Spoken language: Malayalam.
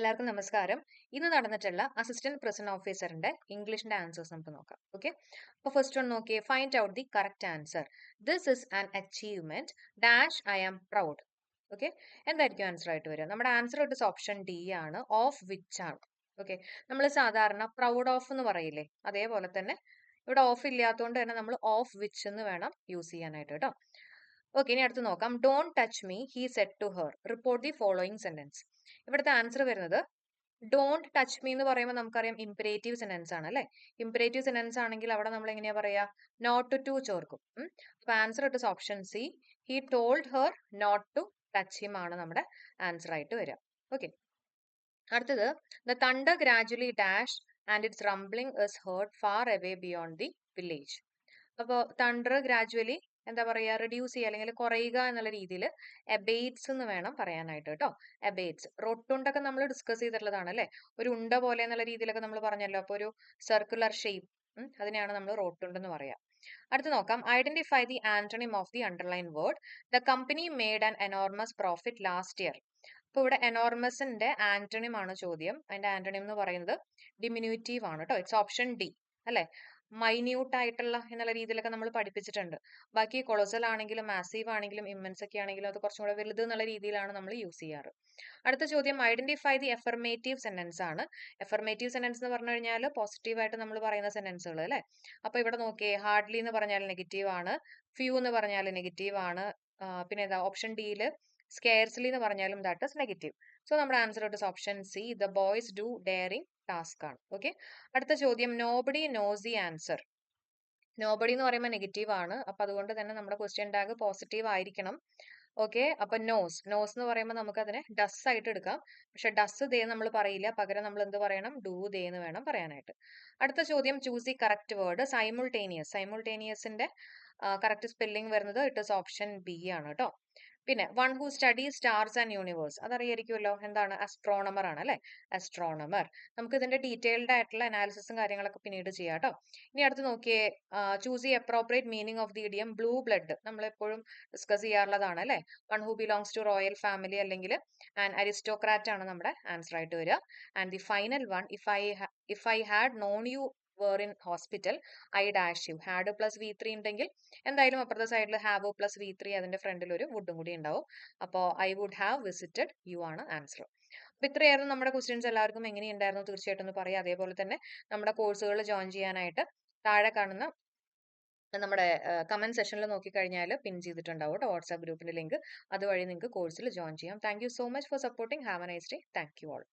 എല്ലാവർക്കും നമസ്കാരം. ഇന്ന് നടന്നിട്ടുള്ള അസിസ്റ്റന്റ് പ്രസന്റ് ഓഫീസറിന്റെ ഇംഗ്ലീഷിന്റെ ആൻസേഴ്സ് നമുക്ക് നോക്കാം. ഓക്കെ അപ്പോൾ ഫസ്റ്റ് വൺ നോക്കിയേ find out the correct answer this is an achievement dash I am proud okay എന്തായിരിക്കും ആൻസർ ആയിട്ട് വരിക? നമ്മുടെ ആൻസർ ഇട്ട് ഓപ്ഷൻ ഡി ആണ് ഓഫ് വിച്ച് ആണ്. ഓക്കെ നമ്മൾ സാധാരണ പ്രൗഡ് ഓഫ് എന്ന് പറയില്ലേ? അതേപോലെ തന്നെ ഇവിടെ ഓഫ് ഇല്ലാത്തതുകൊണ്ട് തന്നെ നമ്മൾ ഓഫ് വിച്ച് എന്ന് വേണം യൂസ് ചെയ്യാനായിട്ട് കേട്ടോ. ഓക്കെ ഇനി അടുത്ത് നോക്കാം. Don't touch me he said to her report the following sentence ഇവിടുത്തെ ആൻസർ വരുന്നത് ഡോണ്ട് ടച്ച് മീ എന്ന് പറയുമ്പോൾ നമുക്കറിയാം ഇമ്പറേറ്റീവ് സെന്റൻസ് ആണ് അല്ലെ? ഇമ്പറേറ്റീവ് സെന്റൻസ് ആണെങ്കിൽ അവിടെ നമ്മൾ എങ്ങനെയാ പറയാ? നോട്ട് ടു ചേർക്കും. അപ്പൊ ആൻസർ ഇട്ട് option C he told her not to touch him ആണ് നമ്മുടെ ആൻസർ ആയിട്ട് വരിക. ഓക്കെ അടുത്തത് the thunder gradually dash and its rumbling is heard far away beyond the village അപ്പോൾ തണ്ടർ ഗ്രാജുവലി എന്താ പറയുക റിഡ്യൂസ് ചെയ്യുക അല്ലെങ്കിൽ കുറയുക എന്നുള്ള രീതിയിൽ എബേറ്റ്സ് എന്ന് വേണം പറയാനായിട്ട് കേട്ടോ. എബേറ്റ്സ് റൊട്ടുണ്ടൊക്കെ നമ്മൾ ഡിസ്കസ് ചെയ്തിട്ടുള്ളതാണ് അല്ലേ ഒരു ഉണ്ട പോലെ എന്നുള്ള രീതിയിലൊക്കെ നമ്മൾ പറഞ്ഞല്ലോ. അപ്പോൾ ഒരു സർക്കുലർ ഷേപ്പ് അതിനെയാണ് നമ്മൾ റോട്ടുണ്ടെന്ന് പറയാം. അടുത്ത് നോക്കാം. Identify the antonym of the underline word the company made an enormous profit last year അപ്പോൾ ഇവിടെ എനോർമസിന്റെ ആന്റണിം ആണ് ചോദ്യം. അതിന്റെ ആന്റണിം എന്ന് പറയുന്നത് ഡിമിനുറ്റീവ് ആണ് കേട്ടോ. ഇറ്റ്സ് ഓപ്ഷൻ ഡി അല്ലെ? മൈന്യൂട്ട് ആയിട്ടുള്ള എന്നുള്ള രീതിയിലൊക്കെ നമ്മൾ പഠിപ്പിച്ചിട്ടുണ്ട്. ബാക്കി കൊളോസൽ ആണെങ്കിലും മാസീവ് ആണെങ്കിലും ഇമ്മൻസ് ഒക്കെ ആണെങ്കിലും അത് കുറച്ചും കൂടെ വലുത് എന്നുള്ള രീതിയിലാണ് നമ്മൾ യൂസ് ചെയ്യാറ്. അടുത്ത ചോദ്യം ഐഡന്റിഫൈ ദി എഫർമേറ്റീവ് സെന്റൻസ് ആണ്. എഫർമേറ്റീവ് സെന്റൻസ് എന്ന് പറഞ്ഞു കഴിഞ്ഞാൽ പോസിറ്റീവ് ആയിട്ട് നമ്മൾ പറയുന്ന സെന്റൻസുകൾ അല്ലെ? അപ്പൊ ഇവിടെ നോക്കിയേ ഹാർഡ്ലി എന്ന് പറഞ്ഞാൽ നെഗറ്റീവ് ആണ്. ഫ്യൂ എന്ന് പറഞ്ഞാൽ നെഗറ്റീവ് ആണ്. പിന്നെ ഏതാ ഓപ്ഷൻ ഡിയിൽ സ്കെയർസ്ലി എന്ന് പറഞ്ഞാലും ദാറ്റ് ഇസ് നെഗറ്റീവ് സോ നമ്മുടെ ആൻസർ ഇട്ട് option C the boys do daring task ആണ്. ഓക്കെ അടുത്ത ചോദ്യം nobody knows the answer nobody എന്ന് പറയുമ്പോൾ നെഗറ്റീവ് ആണ്. അപ്പൊ അതുകൊണ്ട് തന്നെ നമ്മുടെ ക്വസ്റ്റ്യൻ ടാഗ് പോസിറ്റീവ് ആയിരിക്കണം. ഓക്കെ അപ്പൊ നോസ് നോസ് എന്ന് പറയുമ്പോൾ നമുക്ക് അതിനെ ഡസ് ആയിട്ട് എടുക്കാം. പക്ഷെ ഡസ് ദേ നമ്മൾ പറയില്ല. പകരം നമ്മൾ എന്ത് പറയണം? ഡൂ ദേ എന്ന് വേണം പറയാനായിട്ട്. അടുത്ത ചോദ്യം choose the correct word simultaneous സൈമുൾട്ടേനിയസിന്റെ correct spelling വരുന്നത് ഇറ്റ് ഇസ് ഓപ്ഷൻ ബി ആണ് കേട്ടോ പിന്നെ one who study stars and universe അതറിയായിരിക്കുമല്ലോ? എന്താണ്? അസ്ട്രോണമർ ആണ് അല്ലെ? അസ്ട്രോണമർ നമുക്ക് ഇതിന്റെ ഡീറ്റെയിൽഡ് ആയിട്ടുള്ള അനാലിസിസും കാര്യങ്ങളൊക്കെ പിന്നീട് ചെയ്യാം കേട്ടോ. ഇനി അടുത്ത് നോക്കിയേ choose the appropriate meaning of the idiom blue blood നമ്മൾ എപ്പോഴും ഡിസ്കസ് ചെയ്യാറുള്ളതാണ് അല്ലെ? One who belongs to royal family അല്ലെങ്കിൽ ആൻഡ് അരിസ്റ്റോക്രാറ്റ് ആണ് നമ്മുടെ ആൻസർ ആയിട്ട് വരിക. And the final one if I if I had known you were in hospital I dash you had plus V three ഉണ്ടെങ്കിൽ എന്തായാലും അപ്പുറത്തെ സൈഡിൽ ഹാവ് പ്ലസ് വി ത്രീ അതിന്റെ ഫ്രണ്ടിൽ ഒരു വുഡും കൂടി ഉണ്ടാവും. അപ്പോൾ I would have visited you ആണ് ആൻസർ അപ്പൊ ഇത്രയായിരുന്നു നമ്മുടെ ക്വസ്റ്റ്യൻസ് എല്ലാവർക്കും എങ്ങനെയുണ്ടായിരുന്നു തീർച്ചയായിട്ടും ഒന്ന് പറയാം. അതേപോലെ തന്നെ നമ്മുടെ കോഴ്സുകൾ ജോയിൻ ചെയ്യാനായിട്ട് താഴെ കാണുന്ന നമ്മുടെ കമന്റ് സെഷനിൽ നോക്കിക്കഴിഞ്ഞാൽ പിൻ ചെയ്തിട്ടുണ്ടാവും കേട്ടോ. വാട്സ്ആപ്പ് ഗ്രൂപ്പിന്റെ ലിങ്ക് അതുവഴി നിങ്ങൾക്ക് കോഴ്സിൽ ജോയിൻ ചെയ്യാം. Thank so much for supporting have a nice day thank you all